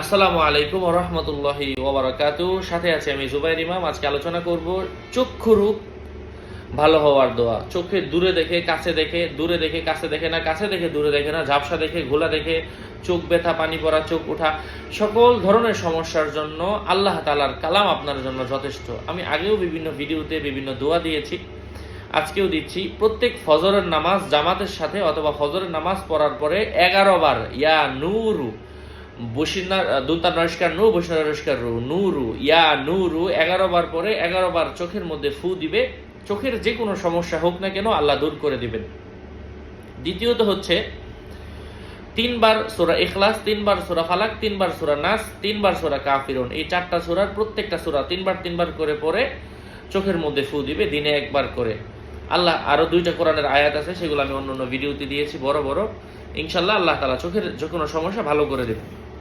আসসালামু আলাইকুম রহমতুল্লাহি ওবরাকাত সাথে আছি আমি জুবাইর ইমাম। আজকে আলোচনা করব চক্ষুরূপ ভালো হওয়ার দোয়া। চোখে দূরে দেখে, কাছে দেখে, দূরে দেখে, কাছে দেখে না, কাছে দেখে, দূরে দেখে না, ঝাপসা দেখে, ঘোলা দেখে, চোখ ব্যথা, পানি পড়া, চোখ ওঠা সকল ধরনের সমস্যার জন্য আল্লাহ তালার কালাম আপনার জন্য যথেষ্ট। আমি আগেও বিভিন্ন ভিডিওতে বিভিন্ন দোয়া দিয়েছি। আজকেও দিচ্ছি। প্রত্যেক ফজরের নামাজ জামাতের সাথে অথবা ফজরের নামাজ পড়ার পরে এগারো বার, ইয়া নূরু বসিনা দুতা নমস্কার নু বসিনা নমস্কার রু, নুরু, ইয়া নুরু, এগারো বার পরে এগারো বার চোখের মধ্যে ফু দিবে। চোখের যে কোনো সমস্যা হোক না কেন আল্লাহ দূর করে দিবেন। দ্বিতীয়ত হচ্ছে, তিনবার সোরা ইখলাস, তিনবার সোরা ফালাক, তিনবার সোরা নাস, তিনবার সোরা কাফিরুন। এই চারটা সোরার প্রত্যেকটা সোরা তিনবার তিনবার করে পরে চোখের মধ্যে ফু দিবে, দিনে একবার করে। আল্লাহ আরও দুইটা কোরআনের আয়াত আছে, সেগুলো আমি অন্য অন্য ভিডিওতে দিয়েছি, বড় বড়। ইনশাল্লাহ আল্লাহ তালা চোখের যে কোনো সমস্যা ভালো করে দেবে।